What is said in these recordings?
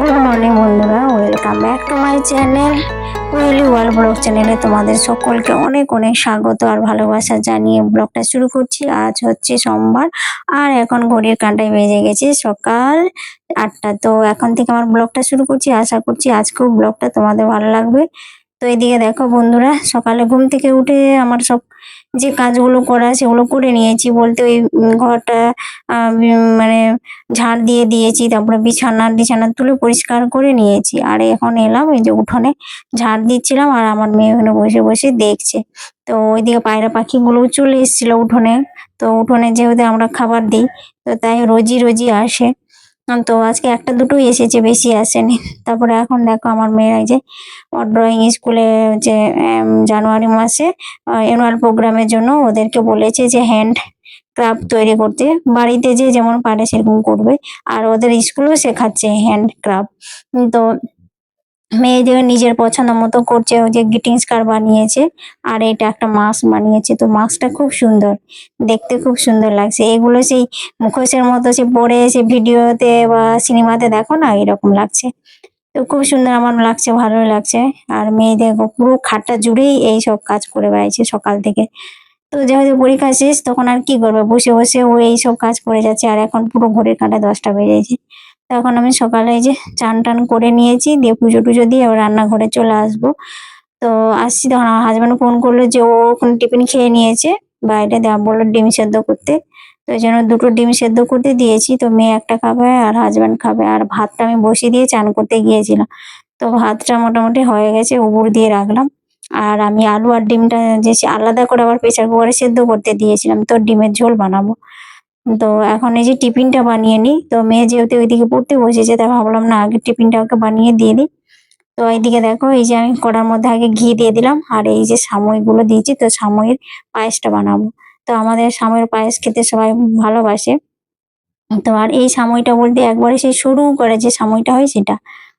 Morning বন্ধুরা, welcome back to my channel. Oily world blog চ্যানেলে তোমাদের সকলকে অনেক অনেক স্বাগত আর ভালোবাসা জানিয়ে ব্লগটা শুরু করছি। আজ হচ্ছে সোমবার, আর এখন ঘড়ির কাঁটায় বেজে গেছে সকাল আটটা। তো এখন থেকে আমার ব্লগটা শুরু করছি। আশা করছি আজকেও ব্লগটা তোমাদের ভালো লাগবে। তো এদিকে দেখো বন্ধুরা, সকালে ঘুম থেকে উঠে আমার সব যে কাজগুলো করা সেগুলো করে নিয়েছি। বলতে ওই ঘরটা মানে ঝাড় দিয়ে দিয়েছি, তারপরে বিছানা বিছানা তুলে পরিষ্কার করে নিয়েছি। আর এখন এলাম এই যে উঠোনে ঝাড় দিচ্ছিলাম আর আমার মেয়ে ওখানে বসে বসে দেখছে। তো ওইদিকে পায়রা পাখিগুলোও চলে এসেছিল উঠোনে। তো উঠোনে যেহেতু আমরা খাবার দিই, তো তাই রোজই রোজই আসে। তো আজকে একটা দুটোই এসেছে, বেশি আসেনি। তারপরে এখন দেখো আমার মেয়ের যে ড্রয়িং স্কুলে যে জানুয়ারি মাসে অ্যানুয়াল প্রোগ্রামের জন্য ওদেরকে বলেছে যে হ্যান্ড ক্রাফট তৈরি করতে। বাড়িতে যে যেমন পারে সেরকম করবে। আর ওদের স্কুলেও শেখাচ্ছে হ্যান্ড ক্রাফট তো মেয়েদের নিজের পছন্দ মতো করছে, ওই যে গ্রিটিংস কার্ড বানিয়েছে, আর এটা একটা মাস্ক বানিয়েছে। তো মাস্কটা খুব সুন্দর, দেখতে খুব সুন্দর লাগছে। এগুলো সেই মুখোশের মতো সে পরে সে ভিডিওতে বা সিনেমাতে দেখো না, এরকম লাগছে। তো খুব সুন্দর আমার লাগছে ভালো লাগছে। আর মেয়েদের পুরো খাটটা জুড়েই এই সব কাজ করে বেড়াইছে সকাল থেকে। তো যেহেতু পরীক্ষা শেষ, তখন আর কি করবে? বসে বসে ও এইসব কাজ করে যাচ্ছে, আর এখন পুরো ঘড়ির কাঁটা দশটা বেজেছে। তখন আমি সকালে যে চান টান করে নিয়েছি, দিয়ে পুজো টুজো দিয়ে রান্নাঘরে চলে আসব। তো আসছি তখন আমার হাজব্যান্ড ফোন করল যে, ও ওখানে টিফিন খেয়ে নিয়েছে, বাইরে দেওয়া বলল ডিম সেদ্ধ করতে। তো এই জন্য দুটো ডিম সেদ্ধ করতে দিয়েছি। তো মেয়ে একটা খাবে আর হাজব্যান্ড খাবে। আর ভাতটা আমি বসিয়ে দিয়ে চান করতে গিয়েছিলাম। তো ভাতটা মোটামুটি হয়ে গেছে উবুর দিয়ে রাখলাম। আর আমি আলু আর ডিমটা যে আলাদা করে আবার প্রেসার কুকারে সেদ্ধ করতে দিয়েছিলাম। তো ডিমের ঝোল বানাবো। তো এখন এই যে টিফিনটা বানিয়ে নিই। তো মেয়ে যেহেতু ওইদিকে পড়তে বসেছে, তাই ভাবলাম না আগে টিফিনটা ওকে বানিয়ে দিয়ে দিই। তো এইদিকে দেখো, এই যে আমি কড়ার মধ্যে আগে ঘি দিয়ে দিলাম, আর এই যে সাময়গুলো দিয়েছি, তো সাময়ের পায়েসটা বানাবো। তো আমাদের সাময়ের পায়েস খেতে সবাই ভালোবাসে। তো আর এই সময়টা বলতে একবারে সেই সরু করে যে সময়টা হয় সেটা।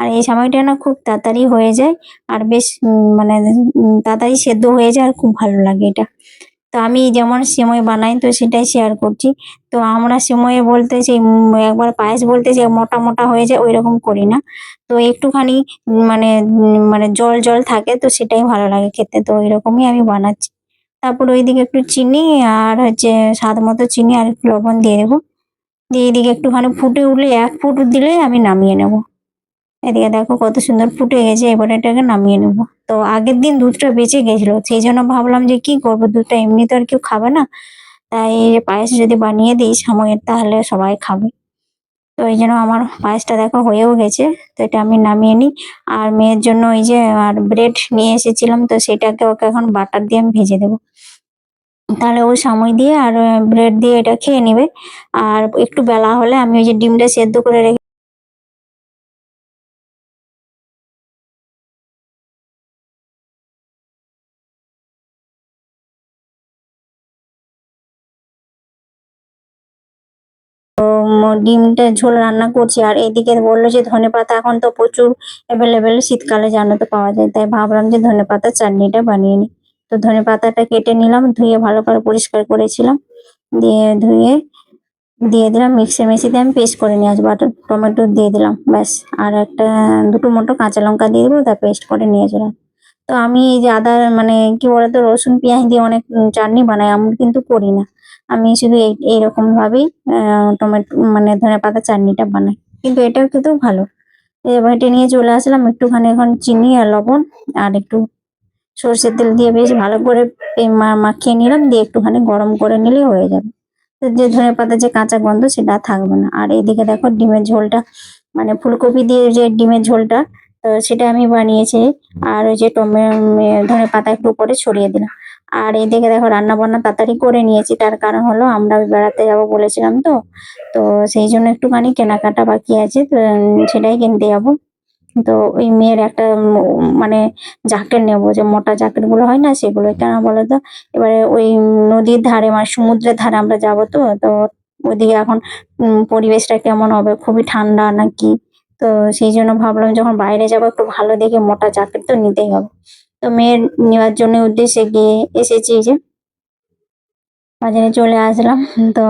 আর এই সময়টা না খুব তাড়াতাড়ি হয়ে যায়, আর বেশ মানে তাড়াতাড়ি সেদ্ধ হয়ে যায়, আর খুব ভালো লাগে এটা। তো আমি যেমন সেমাই বানাই, তো সেটাই শেয়ার করছি। তো আমরা সেমাই বলতে সেই একবার পায়েস বলতে যে মোটা মোটা হয়ে যায় ওই রকম করি না। তো একটুখানি মানে মানে জল জল থাকে, তো সেটাই ভালো লাগে খেতে, তো ওইরকমই আমি বানাচ্ছি। তারপর ওইদিকে একটু চিনি আর হচ্ছে স্বাদ মতো চিনি আর একটু লবণ দিয়ে দেবো। দিয়ে এদিকে একটুখানি ফুটে উঠলে, এক ফুট দিলে আমি নামিয়ে নেব। এদিকে দেখো কত সুন্দর ফুটে গেছে, এবার এটাকে নামিয়ে নেব। তো আগের দিন দুধটা বেঁচে গেছিল, সেই জন্য ভাবলাম যে কি করব? দুধটা এমনি তো আর কেউ খাবে না। তাই পায়েস যদি বানিয়ে দিই সময়ের তাহলে সবাই খাবে। তো এই জন্য আমার পায়েসটা দেখো হয়েও গেছে, তো এটা আমি নামিয়ে নিই। আর মেয়ের জন্য ওই যে আর ব্রেড নিয়ে এসেছিলাম, তো সেটাকে ওকে এখন বাটার দিয়ে আমি ভেজে দেবো। তাহলে ও সময় দিয়ে আর ব্রেড দিয়ে এটা খেয়ে নেবে। আর একটু বেলা হলে আমি ওই যে ডিমটা সেদ্ধ করে রেখে ডিমটা ঝোল রান্না করছি। আর এদিকে বলল যে ধনেপাতা এখন তো প্রচুর অ্যাভেলেবেল শীতকালে জানো তো পাওয়া যায়। তাই ভাবলাম যে, ধনে ধনেপাতার চাটনিটা বানিয়ে নিই তো ধনেপাতাটা কেটে নিলাম, ধুয়ে ভালো করে পরিষ্কার করেছিলাম। দিয়ে ধুয়ে, দিয়ে দিলাম, মিক্সি মেশিতে আমি পেস্ট করে নিয়ে আসব আর টমেটো দিয়ে দিলাম, ব্যাস। আর একটা দুটো মোটো কাঁচা লঙ্কা দিয়ে দেবো, তা পেস্ট করে নিয়ে আসলাম তো আমি এই যে আদা মানে কি বলতো, রসুন, পেঁয়াজ দিয়ে অনেক চাটনি বানাই আমি কিন্তু করি না। আমি শুধু এই, এইরকম ভাবেই টমেটো মানে ধনে পাতা চাটনিটা বানাই। কিন্তু এটাও কিন্তু ভালো। এবার এটা নিয়ে চলে আসলাম একটুখানি এখন চিনি আর লবণ আর একটু সর্ষের তেল দিয়ে বেশ ভালো করে মাখিয়ে নিলাম, দিয়ে একটুখানি গরম করে নিলে হয়ে যাবে। যে ধনে পাতার যে কাঁচা গন্ধ সেটা থাকবে না। আর এইদিকে দেখো ডিমের ঝোলটা মানে ফুলকপি দিয়ে যে ডিমের ঝোলটা, তো সেটা আমি বানিয়েছি। আর ওই যে টমে ধনে পাতা একটু উপরে ছড়িয়ে দিলাম। আর এইদিকে দেখো রান্না বান্না তাড়াতাড়ি করে নিয়েছি। তার কারণ হলো আমরা বেড়াতে যাব বলেছিলাম তো। তো সেই জন্য একটুখানি কেনাকাটা বাকি আছে। সেটাই কিনতে যাব। তো ওই মেয়ের একটা মানে জ্যাকেট নেব। যে মোটা জ্যাকেটগুলো হয় না, সেগুলো কেন বলো তো? এবারে ওই নদীর ধারে মানে সমুদ্রের ধারে আমরা যাব তো। তো ওইদিকে এখন পরিবেশটা কেমন হবে? খুবই ঠান্ডা নাকি? তো সেই জন্য ভাবলাম যখন বাইরে যাব, একটু ভালো দেখে মোটা জ্যাকেট তো নিতেই হবে। তো মেয়ের নেওয়ার জন্য উদ্দেশ্যে গিয়ে এসেছি এই যে। বাজারে চলে আসলাম। তো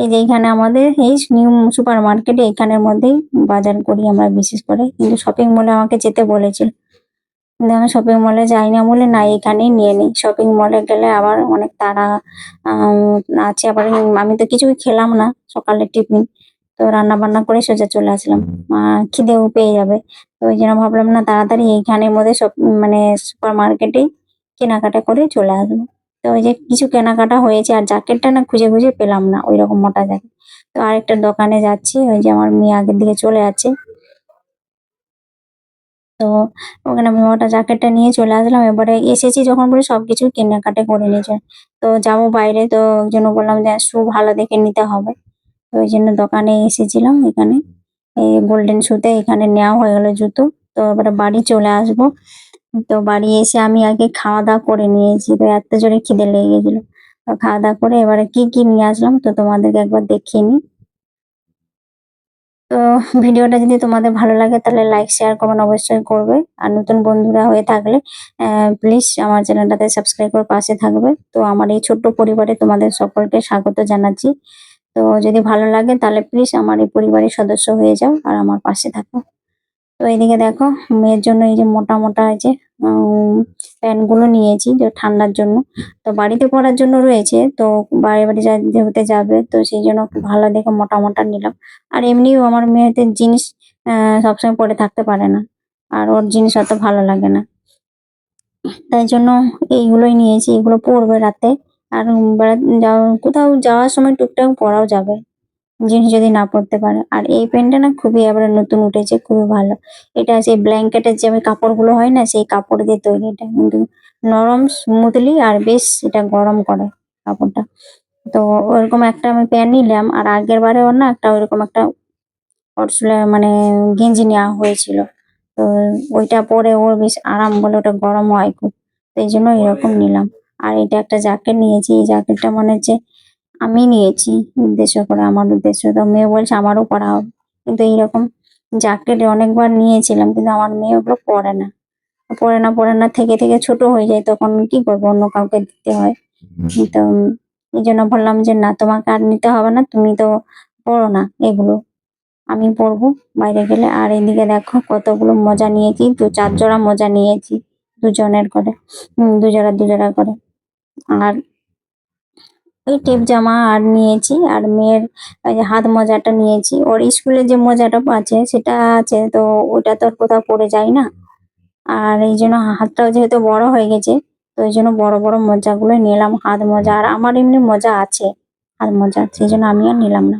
এই যে এখানে আমাদের এই নিউ সুপার মার্কেটে এখানের মধ্যেই বাজার করি আমরা বিশেষ করে। কিন্তু শপিং মলে আমাকে যেতে বলেছিল। কিন্তু আমি শপিং মলে যাই না বলে না, এখানেই নিয়ে নিই। শপিং মলে গেলে আবার অনেক তাড়া আছে। আবার আমি তো কিছুই খেলাম না সকালে টিফিন তো রান্না বান্না করে সোজা চলে আসলাম। খিদেও পেয়ে যাবে। ওই জন্য ভাবলাম, না, তাড়াতাড়ি এইখানের মধ্যে সব মানে সুপার মার্কেটেই কেনাকাটা করে চলে আসব। তো ওই যে কিছু কেনাকাটা হয়েছে, আর জ্যাকেটটা না খুঁজে খুঁজে পেলাম না ওই রকম মোটা জ্যাকেট। তো আরেকটা দোকানে যাচ্ছি, ওই যে আমার মেয়ে আগের দিকে চলে যাচ্ছে। তো ওখানে আমি ওটা জ্যাকেটটা নিয়ে চলে আসলাম, এবারে এসেছি যখন বলে সবকিছু কেনাকাটা করে নিয়েছে তো যাব বাইরে, তো ওই জন্য বললাম যে, শু, ভালো দেখে নিতে হবে। তো ওই জন্য দোকানে এসেছিলাম এখানে। এই গোল্ডেন শুতে এখানে নেওয়া হয়ে গেলো জুতো। তো এবারে বাড়ি চলে আসব। তো বাড়ি এসে আমি আগে খাওয়া দাওয়া করে নিয়েছি। তো এত জোরে খিদে লেগে গেছিল। খাওয়া দাওয়া করে এবারে কি কি নিয়ে আসলাম তো তোমাদেরকে একবার দেখিয়ে নিই। তো ভিডিওটা যদি তোমাদের ভালো লাগে তাহলে লাইক শেয়ার কমেন্ট অবশ্যই করবে। আর নতুন বন্ধুরা হয়ে থাকলে প্লিজ আমার চ্যানেলটাতে সাবস্ক্রাইব করে পাশে থাকবে। তো আমার এই ছোট্ট পরিবারে তোমাদের সকলকে স্বাগত জানাচ্ছি। তো যদি ভালো লাগে তাহলে প্লিজ আমার এই পরিবারের সদস্য হয়ে যাও আর আমার পাশে থাকো। তো এইদিকে দেখো, মেয়ের জন্য এই যে মোটা মোটা এই যে প্যান্টগুলো নিয়েছি যে ঠান্ডার জন্য। তো বাড়িতে পরার জন্য রয়েছে, তো বাড়ি বাড়ি যা- যেহেতু যাবে, তো সেই জন্য ভালো দেখে মোটা মোটা নিলাম। আর এমনিও আমার মেয়েদের জিনিস সবসময় পরে থাকতে পারে না, আর ওর জিনিস অত ভালো লাগে না। তাই জন্য এইগুলোই নিয়েছি, এগুলো পরবে রাতে। আর উম বেড়া- যাও- কোথাও যাওয়ার সময় টুকটাক পরাও যাবে। জিনিস যদি না পরতে পারে। আর এই প্যান্টটা না খুবই এবারে নতুন উঠেছে, খুবই ভালো। এটা সেই ব্ল্যাঙ্কেটের যে কাপড়গুলো হয় না, সেই কাপড় দিয়ে তৈরি। এটা কিন্তু নরম স্মুথলি আর বেশ এটা গরম করে কাপড়টা। তো ওরকম একটা আমি প্যান্ট নিলাম আর আগের বারে ওর না একটা ওইরকম একটা মানে গেঞ্জি নেওয়া হয়েছিল। তো ওইটা পরে ওর বেশ আরাম বলে ওটা গরম হয় খুব। এই জন্য এরকম নিলাম। আর এটা একটা জ্যাকেট নিয়েছি। এই জ্যাকেটটা মনে হচ্ছে আমি নিয়েছি। উদ্দেশ্য করে আমার উদ্দেশ্য। তো মেয়ে বলছে আমারও পরা হবে কিন্তু এইরকম জ্যাকেট অনেকবার নিয়েছিলাম কিন্তু আমার মেয়ে ওগুলো পরে না। পরে না পরে না থেকে থেকে ছোট হয়ে যায় তখন কি করব? অন্য কাউকে দিতে হয়। তো এই জন্য বললাম যে না তোমাকে আর নিতে হবে না তুমি তো পড়ো না এগুলো। আমি পরবো বাইরে গেলে। আর এদিকে দেখো কতগুলো মজা নিয়েছি। দু চার জোড়া মোজা নিয়েছি দুজনের করে। হম দুজোড়া করে। আর ওই টেপ জামা আর নিয়েছি, আর মেয়ের হাত মোজাটা নিয়েছি। ওর স্কুলে যে মোজাটা আছে, সেটা আছে, তো ওটা তো কোথাও পরে যায় না। আর এই জন্য হাতটাও যেহেতু বড় হয়ে গেছে, তো ওই জন্য বড় বড় মোজাগুলো নিলাম, হাত মোজা। আর আমার এমনি মোজা আছে, হাত মোজা, সেই জন্য আমি আর নিলাম না।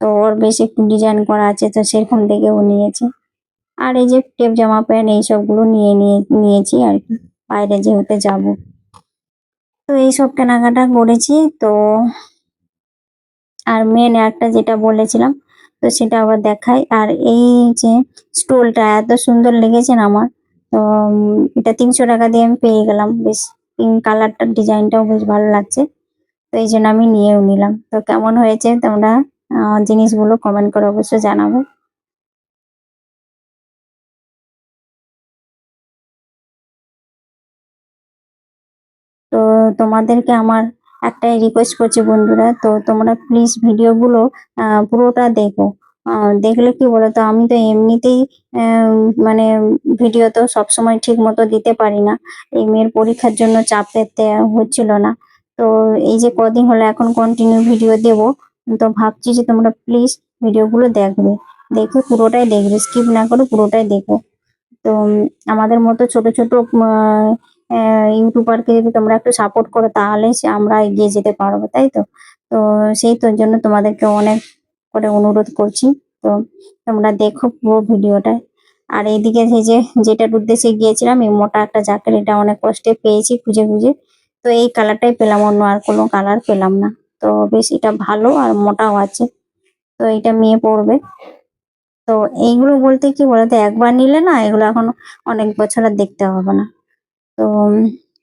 তো ওর বেশ একটু ডিজাইন করা আছে, তো সেরকম দেখে ও নিয়েছে। আর এই যে টেপ জামা প্যান্ট, এই সবগুলো নিয়ে নিয়ে, নিয়েছি আর কি। বাইরে যেহেতু যাব। তো এই সব কেনাকাটা করেছি। তো আর মেন একটা যেটা বলেছিলাম, তো সেটা আবার দেখাই। আর এই যে স্টোলটা এত সুন্দর লেগেছে না আমার, তো এটা তিনশো টাকা দিয়ে আমি পেয়ে গেলাম। বেশ পিঙ্ক কালারটার ডিজাইনটাও বেশ ভালো লাগছে। তো এই জন্য আমি নিয়েও নিলাম। তো কেমন হয়েছে তোমরা জিনিসগুলো কমেন্ট করে অবশ্যই জানাবে। তোমাদেরকে আমার একটাই রিকোয়েস্ট করছি বন্ধুরা, তো তোমরা প্লিজ ভিডিওগুলো পুরোটা দেখো। দেখলে কি বলতো, আমি তো এমনিতেই মানে ভিডিও তো সবসময় ঠিক মতো দিতে পারি না। এই মেয়ের পরীক্ষার জন্য চাপ পেতে হচ্ছিল না। তো এই যে কদিন হলো এখন কন্টিনিউ ভিডিও দেব, তো ভাবছি যে তোমরা প্লিজ ভিডিওগুলো দেখবে। দেখে পুরোটাই দেখবে স্কিপ না করে পুরোটাই দেখো। তো, আমাদের মতো ছোট ছোট ইউটিউবারকে যদি তোমরা একটু সাপোর্ট করো, তাহলে সে আমরা এগিয়ে যেতে পারব, তাই তো? তো সেই তোর জন্য তোমাদেরকে অনেক করে অনুরোধ করছি। তো তোমরা দেখো পুরো ভিডিওটা। আর এইদিকে সেই যে, যেটার উদ্দেশ্যে গিয়েছিলাম, এই মোটা একটা জ্যাকেট এটা অনেক কষ্টে পেয়েছি খুঁজে খুঁজে। তো এই কালারটাই পেলাম, অন্য আর কোনো কালার পেলাম না। তো বেশ, এটা ভালো আর মোটাও আছে। তো এটা মেয়ে পড়বে তো এইগুলো বলতে কি বলতো, একবার নিলে না, এগুলো এখন অনেক বছর আর দেখতে হবে না। তো,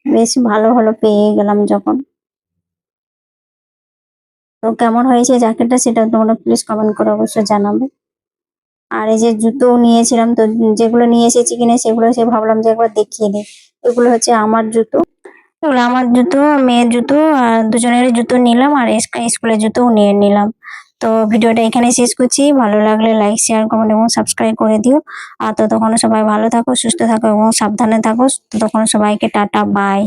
বেশ ভালো ভালো পেয়ে গেলাম যখন। তো কেমন হয়েছে জ্যাকেটটা সেটা তোমরা প্লিজ কমেন্ট করে অবশ্যই জানাবে। আর এই যে জুতো নিয়েছিলাম, তো যেগুলো নিয়ে এসেছি কিনে সেগুলো সে ভাবলাম যে একবার দেখিয়ে দিই। এগুলো হচ্ছে আমার জুতো। এগুলো আমার জুতো, মেয়ের জুতো, আর দুজনের জুতো নিলাম আর স্ক- স্কুলের জুতোও নিয়ে নিলাম। তো ভিডিওটা এখানে শেষ করছি। ভালো লাগলে লাইক শেয়ার কমেন্ট এবং সাবস্ক্রাইব করে দিও। আর ততক্ষণ সবাই ভালো থাকো, সুস্থ থাকো এবং সাবধানে থাকো। ততক্ষণ সবাইকে টাটা বাই